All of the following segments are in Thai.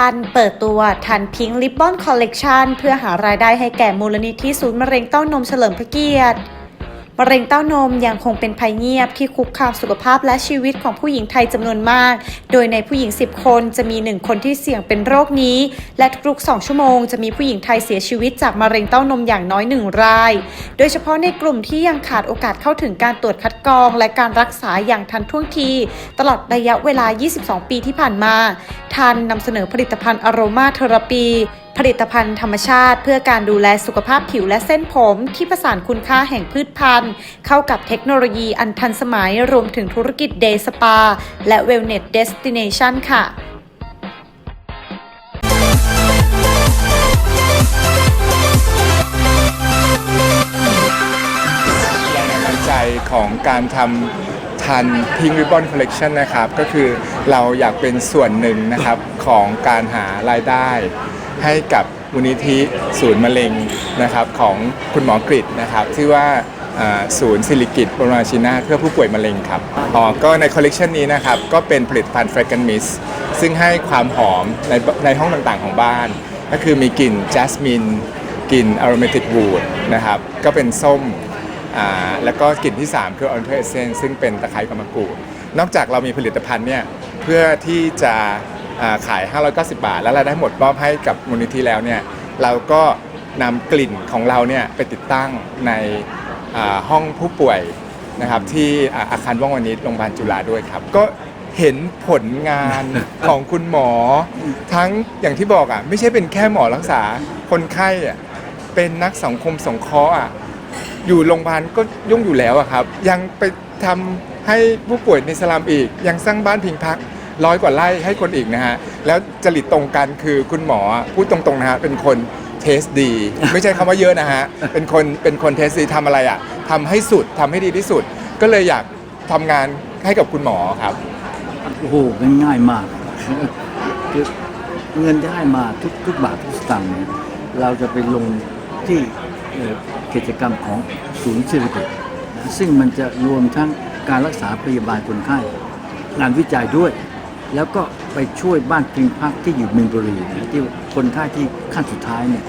ชัน เปิดตัวทันพิงลิปบอนคอลเลกชันเพื่อหารายได้ให้แก่มูลนิธิศูนย์มะเร็งเต้านมเฉลิมพระเกียรติ มะเร็งเต้านมยังคงเป็นภัยเงียบที่คุกคามสุขภาพและชีวิตของผู้หญิงไทยจำนวนมาก โดยในผู้หญิง 10 คนจะมี 1 คนที่เสี่ยงเป็นโรคนี้ และทุกๆ 2 ชั่วโมงจะมีผู้หญิงไทยเสียชีวิตจากมะเร็งเต้านมอย่างน้อย 1 ราย โดยเฉพาะในกลุ่มที่ยังขาดโอกาสเข้าถึงการตรวจคัดกรอง และการรักษาอย่างทันท่วงที ตลอดระยะเวลา 22 ปีที่ผ่านมา ทันนำเสนอผลิตภัณฑ์อโรมาเทอราปี ผลิตภัณฑ์ธรรมชาติเพื่อการดูแลสุขภาพผิวและเส้นผม ที่ผสานคุณค่าแห่งพืชพันธุ์ เข้ากับเทคโนโลยีอันทันสมัยรวมถึงธุรกิจเดย์สปา และ Wellness Destination ค่ะแรงบันดาลใจของการทำทัน Pink Ribbon Collection นะครับ ก็คือเราอยากเป็นส่วนหนึ่งนะครับของการหารายได้ ให้กับมูลนิธิศูนย์มะเร็งนะครับของคุณหมอกริดนะครับชื่อว่าศูนย์ศิริกิตบรมราชินาเพื่อผู้ป่วยมะเร็งครับอ๋อก็ในคอลเลกชันนี้นะครับ ก็เป็นผลิตภัณฑ์ Fragrance Mist ซึ่งให้ความหอมในในห้องต่างๆของบ้าน ก็คือมีกลิ่นจัสมินกลิ่น aromatic wood นะครับ ก็เป็นส้มอ่าแล้วก็กลิ่นที่ 3 คือ Alter Essence ซึ่งเป็นตะไคร้กับมะกรูดนอกจากเรามีผลิตภัณฑ์เนี่ยเพื่อที่จะ ขาย 590 บาท แล้วเราได้หมดมอบให้กับมูลนิธิแล้วเนี่ยเราก็นำกลิ่นของเราเนี่ยไปติดตั้งในห้องผู้ป่วยนะครับที่อาอาคารว่องวานิชโรงพยาบาลจุฬาด้วยครับ ก็เห็นผลงานของคุณหมอ ทั้งอย่างที่บอกอะไม่ใช่เป็นแค่หมอรักษาคนไข้อะเป็นนักสังคมสงเคราะห์อะอยู่โรงพยาบาลก็ยุ่งอยู่แล้วอะครับ ยังไปทำให้ผู้ป่วยในสลัมอีก ยังสร้างบ้านพิงพัก ร้อยกว่าไร่ให้คนอีกนะฮะ แล้วจริตตรงกันคือคุณหมอพูดตรงๆนะฮะ เป็นคนเทสดี ไม่ใช่คำว่าเยอะนะฮะ เป็นคนเป็นคนเทสดีทำอะไรอะทำให้สุดทำให้ดีที่สุด ก็เลยอยากทำงานให้กับคุณหมอครับ โอ้โหมันง่ายมากคือเงินได้มาทุกทุกบาททุกสตางค์เนี่ยเราจะไปลงที่เอ่อกิจกรรมของศูนย์เศรษฐกิจนะซึ่งมันจะรวมทั้งการรักษาพยาบาลคนไข้งานวิจัยด้วย แล้วก็ไปช่วยบ้านพิงพักที่อยู่มินบุรีนะที่คนไข้ที่ขั้นสุดท้ายเนี่ย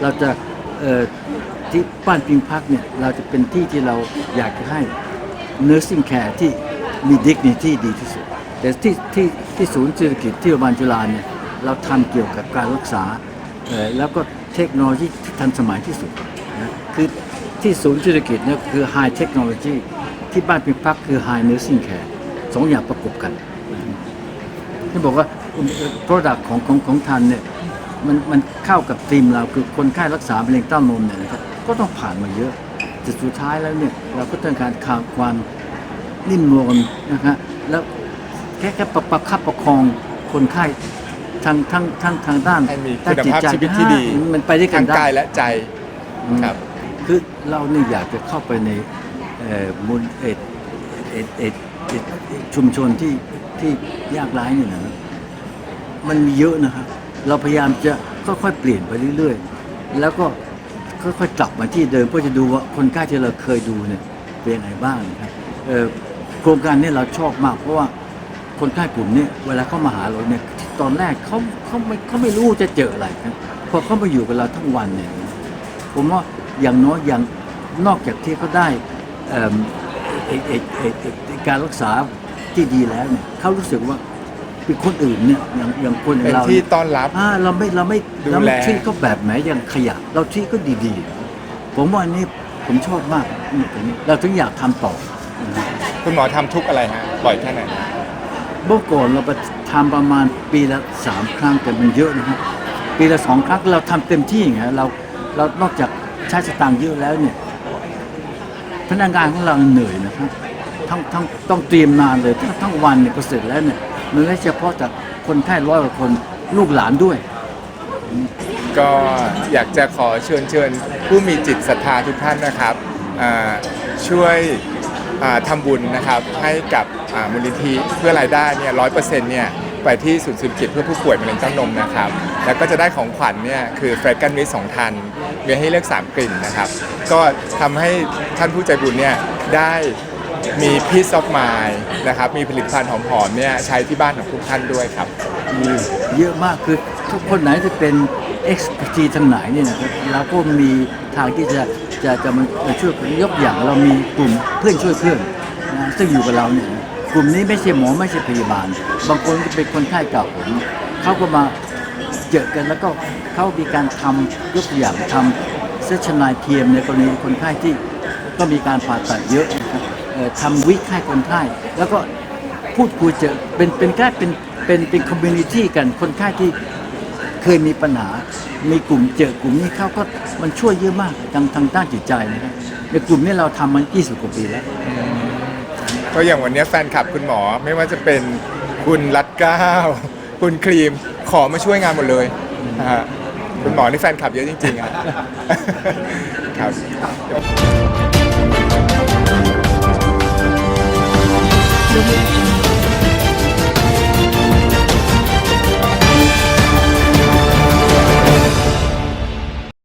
เราจะที่บ้านพิงพักเนี่ยเราจะเป็นที่ที่เราอยากจะให้ nursing care ที่มี dignity ดีที่สุด แต่ที่ที่ที่ศูนย์เศรษฐกิจที่โรงพยาบาลจุฬาเนี่ยเราทำเกี่ยวกับการรักษาแล้วก็เทคโนโลยีที่ทันสมัยที่สุดนะคือที่ศูนย์เศรษฐกิจเนี่ยคือ high technology ที่บ้านพิมพ์พักคือ high nursing care สองอย่างประกบกัน ที่บอกว่า product ของของของทันเนี่ยมันมันเข้ากับธีมเราคือคนไข้รักษามะเร็งเต้านมเนี่ยนะครับก็ต้องผ่านมาเยอะแต่สุดท้ายแล้วเนี่ยเราก็ต้องการขาความนิ่มนวลนะฮะแล้วแค่แค่ประประคับประคองคนไข้ทางทางทางทางด้านให้มีด้นคุณภาพจิตใจชีวิตที่ดีอ่ามันไปด้วยกัทั้นงได้กายและใจครับคือเราเนี่ยอยากจะเข้าไปในเอ่อมูลเอ็ดเอ็ดเอ็ดเอ็ด ชุมชนที่ที่ยากไร้เนี่ยนะมันมีเยอะนะครับ เราพยายามจะค่อยๆเปลี่ยนไปเรื่อยๆ แล้วก็ค่อยๆกลับมาที่เดิมเพื่อจะดูว่าคนใกล้ที่เราเคยดูเนี่ยเป็นยังไงบ้างนะครับโครงการนี้เราชอบมาก เพราะว่าคนใกล้กลุ่มเนี่ยเวลาเขามาหาเราเนี่ยตอนแรกเขาเขาไม่เขาไม่รู้จะเจออะไรนะพอเขามาอยู่กับเราทั้งวันเนี่ยผมว่าอย่างน้อยอย่างนอกจากที่เขาได้ การรักษาที่ดีแล้วเนี่ยเขารู้สึกว่าเป็นคนอื่นเนี่ยอย่างอย่างคนอย่างเป็นเราที่เนี่ยต้อนรับ อ่าเราไม่เราไม่ดูแลเราไม่ที่เขาแบบไหนอย่างขยะ เราที่ก็ดีๆ ผมว่าอันนี้ผมชอบมากนี่ตรงนี้เราถึงอยากทำต่อคุณหมอทำทุกอะไรฮะบ่อยแค่ไหนเมื่อก่อนเราไปทำประมาณปีละสามครั้งแต่มันเยอะนะครับปีละสองครั้งเราทำเต็มที่ไงเราเรานอกจากใช้สตางค์เยอะแล้วเนี่ย พนักงานของเราเหนื่อยนะครับทั้งทั้งต้องเตรียมนานเลยทั้งทั้งวันเนี่ยพอเสร็จแล้วเนี่ยมันไม่ใช่เฉพาะจากคนไข้ร้อยกว่าคนลูกหลานด้วย ก็อยากจะขอเชิญเชิญผู้มีจิตศรัทธาทุกท่านนะครับอ่าช่วยอ่าทำบุญนะครับให้กับอ่ามูลนิธิเพื่อรายได้เนี่ยร้อยเปอร์เซ็นต์เนี่ย ไปที่ศูนย์สุขกิจเพื่อผู้ป่วยมะเร็งเต้านมนะครับ แล้วก็จะได้ของขวัญเนี่ยคือแฟรกันมิสสองทันมีให้เลือก 3 กลิ่นนะครับ ก็ทำให้ท่านผู้ใจบุญเนี่ยได้มี Peace of Mind นะครับ มีผลิตภัณฑ์หอมๆเนี่ยใช้ที่บ้านของทุกท่านด้วยครับ มีเยอะมากคือทุกคนไหนที่เป็น expertise ทางไหนเนี่ยนะครับเราก็มีทางที่จะจะจะมาช่วยยกอย่างเรามีกลุ่มเพื่อนช่วยเพื่อนนะซึ่งอยู่กับเราเนี่ยนะ กลุ่มนี้ไม่ใช่หมอไม่ใช่พยาบาล บางคนก็เป็นคนไข้เก่าผมเขาก็มาเจอกันแล้วก็เขามีการทำยกตัวอย่างทำเซชนายเทียมในกรณีคนไข้ที่ก็มีการผ่าตัดเยอะนะครับทำวิกให้คนไข้แล้วก็พูดคุยเจอเป็นเป็นแค่เป็นเป็นเป็นคอมมูนิตี้กันคนไข้ที่เคยมีปัญหา มีกลุ่มเจอกลุ่มนี้เข้าก็มันช่วยเยอะมากทางทางด้านจิตใจนะครับในกลุ่มนี้เราทำมัน 20 กว่าปีแล้ว ก็อย่างวันนี้แฟนคลับคุณหมอไม่ว่าจะเป็นคุณรัดเกล้าคุณครีมขอมาช่วยงานหมดเลยนะฮะคุณหมอนี่แฟนคลับเยอะจริงๆอะ ครับ